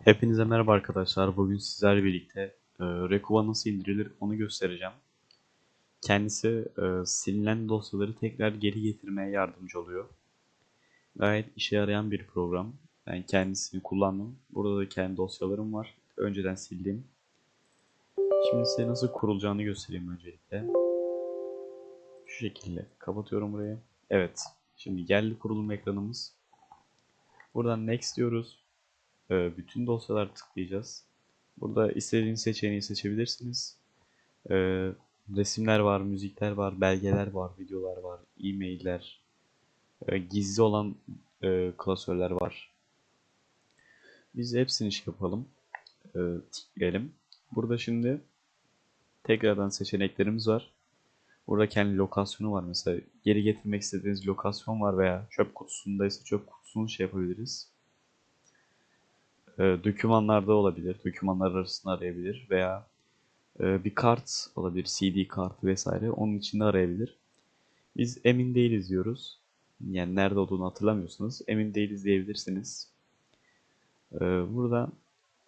Hepinize merhaba arkadaşlar. Bugün sizlerle birlikte e, Rekuva nasıl indirilir onu göstereceğim. Kendisi e, silinen dosyaları tekrar geri getirmeye yardımcı oluyor. Gayet işe yarayan bir program. Ben kendisini kullandım. Burada da kendi dosyalarım var. Önceden sildim. Şimdi size nasıl kurulacağını göstereyim öncelikle. Şu şekilde kapatıyorum burayı. Evet. Şimdi geldi kurulum ekranımız. Buradan next diyoruz. Ee, bütün dosyalar tıklayacağız. Burada istediğiniz seçeneği seçebilirsiniz. Ee, resimler var, müzikler var, belgeler var, videolar var, e-mailler, e, gizli olan e, klasörler var. Biz hepsini şey yapalım. E, tıklayalım. Burada şimdi tekrardan seçeneklerimiz var. Burada kendi lokasyonu var. Mesela geri getirmek istediğiniz lokasyon var veya çöp kutusundaysa çöp kutusunu şey yapabiliriz e, dokümanlarda olabilir. Dokümanlar arasında arayabilir veya e, bir kart olabilir. CD kartı vesaire. Onun içinde arayabilir. Biz emin değiliz diyoruz. Yani nerede olduğunu hatırlamıyorsunuz. Emin değiliz diyebilirsiniz. E, burada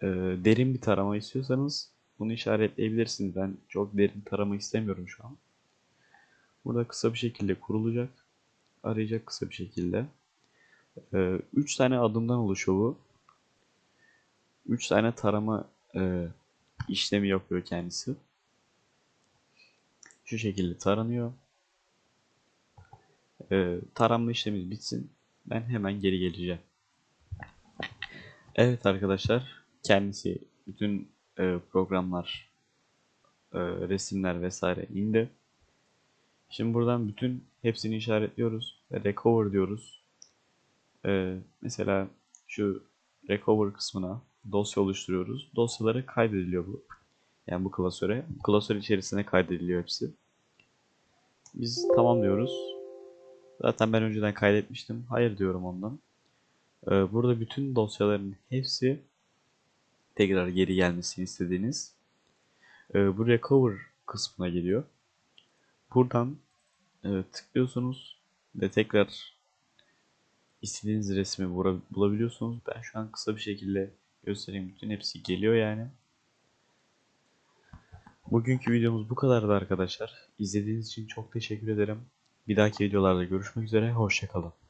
e, derin bir tarama istiyorsanız bunu işaretleyebilirsiniz. Ben çok derin tarama istemiyorum şu an. Burada kısa bir şekilde kurulacak. Arayacak kısa bir şekilde. 3 tane adımdan oluşuyor bu. 3 tane tarama e, işlemi yapıyor kendisi. Şu şekilde taranıyor. E, taranma işlemimiz bitsin. Ben hemen geri geleceğim. Evet arkadaşlar. Kendisi bütün e, programlar, e, resimler vesaire indi. Şimdi buradan bütün hepsini işaretliyoruz ve recover diyoruz. E, mesela şu recover kısmına dosya oluşturuyoruz. Dosyalara kaydediliyor bu. Yani bu klasöre. Klasör içerisine kaydediliyor hepsi. Biz tamam diyoruz. Zaten ben önceden kaydetmiştim. Hayır diyorum ondan. Ee, burada bütün dosyaların hepsi tekrar geri gelmesini istediğiniz ee, bu recover kısmına geliyor. Buradan e, tıklıyorsunuz ve tekrar istediğiniz resmi bulabiliyorsunuz. Ben şu an kısa bir şekilde göstereyim. Bütün hepsi geliyor yani. Bugünkü videomuz bu kadardı arkadaşlar. İzlediğiniz için çok teşekkür ederim. Bir dahaki videolarda görüşmek üzere. Hoşçakalın.